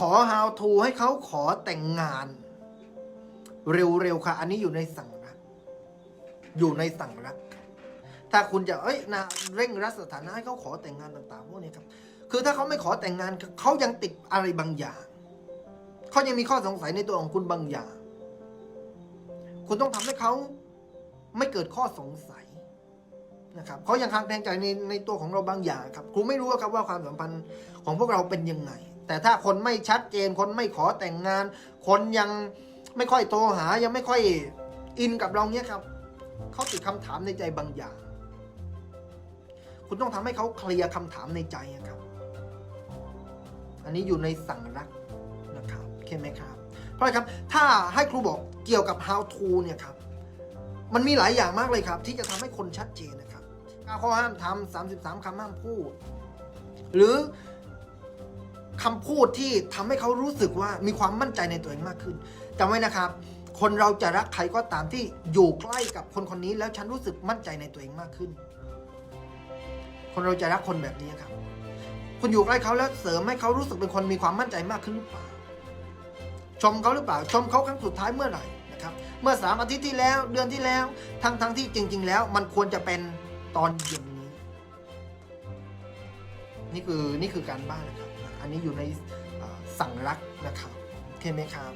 ขอ how to ให้เขาขอแต่งงาน เร็วๆค่ะ อันนี้อยู่ในสั่งรักอยู่ในสั่งรักถ้าคุณจะเอ้ยนะเร่งรัดสถานะให้เขาขอแต่งงานต่างๆพวกนี้ครับ คือถ้าเขาไม่ขอแต่งงานเขายังติดอะไรบางอย่างเขายังมีข้อสงสัยในตัวของคุณบางอย่าง คุณต้องทำให้เขาไม่เกิดข้อสงสัยนะครับเขายังค้างแทงใจในในตัวของเราบางอย่างครับครูไม่รู้ครับว่าความสัมพันธ์ของพวกเราเป็นยังไง แต่ถ้าคนไม่ชัดเจน คนไม่ขอแต่งงาน คนยังไม่ค่อยโทรหา ยังไม่ค่อยอินกับเราเนี้ยครับ เขาติดคำถามในใจบางอย่าง คุณต้องทำให้เขาเคลียร์คำถามในใจอะครับ อันนี้อยู่ในสั่งรักนะครับโอเคไหมครับ เพราะอะไรครับ ถ้าให้ครูบอกเกี่ยวกับ how to เนี่ยครับ มันมีหลายอย่างมากเลยครับ ที่จะทำให้คนชัดเจนนะครับข้อห้ามทำ33คำห้ามพูด หรือ คำพูดที่ทำให้เขารู้สึกว่ามีความมั่นใจในตัวเองมากขึ้นจำไว้นะครับ คนเราจะรักใครก็ตามที่อยู่ใกล้กับคนคนนี้ แล้วฉันรู้สึกมั่นใจในตัวเองมากขึ้น คนเราจะรักคนแบบนี้ครับคุณอยู่ใกล้เขาแล้วเสริมให้เขารู้สึกเป็นคนมีความมั่นใจมากขึ้นหรือเปล่า ชมเขาหรือเปล่า ชมเขาครั้งสุดท้ายเมื่อไหร่นะครับ เมื่อสามอาทิตย์ที่แล้วเดือนที่แล้ว ทั้งทั้งที่จริง ๆ แล้ว มันควรจะเป็นตอนเย็นนี้ นี่คือนี่คือการบ้านนะครับ อันนี้อยู่ในสั่งรักนะครับโอเคไหมครับ